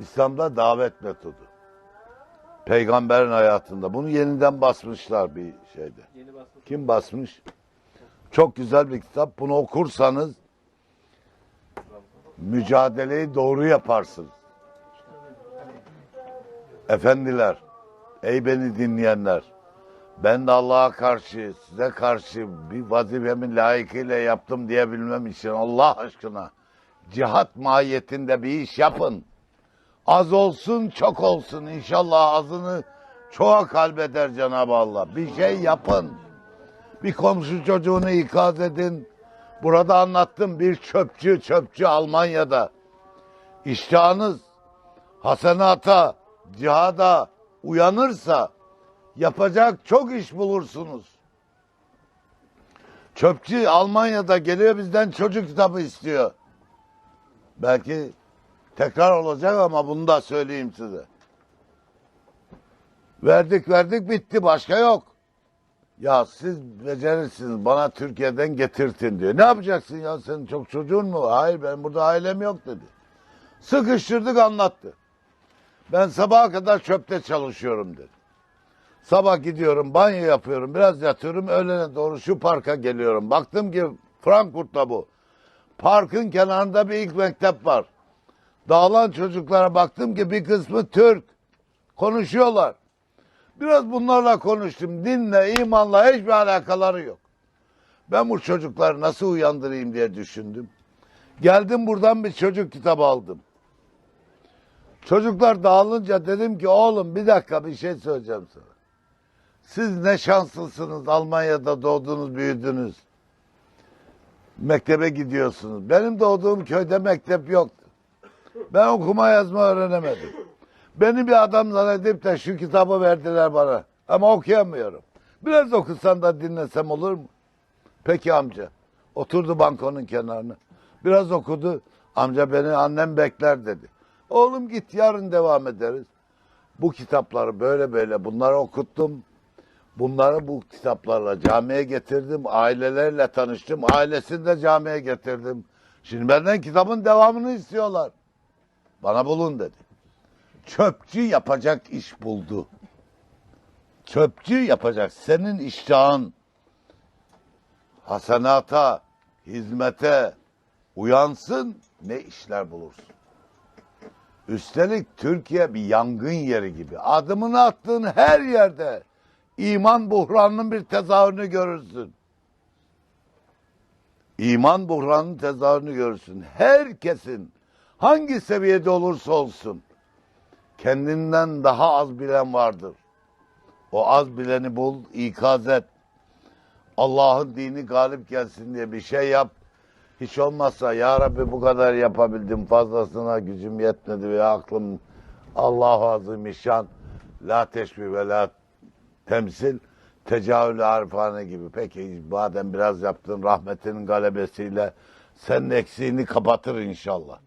İslam'da davet metodu. Peygamberin hayatında. Bunu yeniden basmışlar bir şeyde. Yeni basmış. Kim basmış? Çok güzel bir kitap. Bunu okursanız mücadeleyi doğru yaparsınız. Efendiler, ey beni dinleyenler, ben de Allah'a karşı, size karşı bir vazifemin layıkıyla yaptım diyebilmem için Allah aşkına cihat mahiyetinde bir iş yapın. Az olsun, çok olsun. İnşallah azını çoğa kalbeder Cenab-ı Allah. Bir şey yapın. Bir komşu çocuğunu ikaz edin. Burada anlattım bir çöpçü, çöpçü Almanya'da. İştahınız hasenata, cihada uyanırsa yapacak çok iş bulursunuz. Çöpçü Almanya'da geliyor bizden çocuk kitabı istiyor. Belki tekrar olacak ama bunu da söyleyeyim size. Verdik verdik bitti başka yok. Ya siz becerirsiniz bana Türkiye'den getirtin diyor. Ne yapacaksın ya senin çok çocuğun mu? Hayır ben burada ailem yok dedi. Sıkıştırdık anlattı. Ben sabaha kadar çöpte çalışıyorum dedi. Sabah gidiyorum banyo yapıyorum biraz yatıyorum öğlene doğru şu parka geliyorum. Baktım ki Frankfurt'ta bu. Parkın kenarında bir ilk mektep var. Dağılan çocuklara baktım ki bir kısmı Türk. Konuşuyorlar. Biraz bunlarla konuştum. Dinle, imanla hiçbir alakaları yok. Ben bu çocukları nasıl uyandırayım diye düşündüm. Geldim buradan bir çocuk kitabı aldım. Çocuklar dağılınca dedim ki oğlum bir dakika bir şey söyleyeceğim sana. Siz ne şanslısınız Almanya'da doğdunuz büyüdünüz. Mektebe gidiyorsunuz. Benim doğduğum köyde mektep yoktu. Ben okuma yazma öğrenemedim. Beni bir adam zannedip de şu kitabı verdiler bana. Ama okuyamıyorum. Biraz okusam da dinlesem olur mu? Peki amca. Oturdu bankonun kenarına. Biraz okudu. Amca beni annem bekler dedi. Oğlum git yarın devam ederiz. Bu kitapları böyle böyle bunları okuttum. Bunları bu kitaplarla camiye getirdim. Ailelerle tanıştım. Ailesini de camiye getirdim. Şimdi benden kitabın devamını istiyorlar. Bana bulun dedi. Çöpçü yapacak iş buldu. Çöpçü yapacak. Senin iştahın hasenata, hizmete uyansın ne işler bulursun. Üstelik Türkiye bir yangın yeri gibi. Adımını attığın her yerde iman buhranının bir tezahürünü görürsün. İman buhranının tezahürünü görürsün. Herkesin hangi seviyede olursa olsun kendinden daha az bilen vardır. O az bileni bul, ikaz et. Allah'ın dini galip gelsin diye bir şey yap. Hiç olmazsa ya Rabbi bu kadar yapabildim fazlasına gücüm yetmedi ve aklım Allahu azim la teşbih ve la temsil tecavülü arifane gibi. Peki madem biraz yaptın rahmetinin galebesiyle senin eksiğini kapatır inşallah.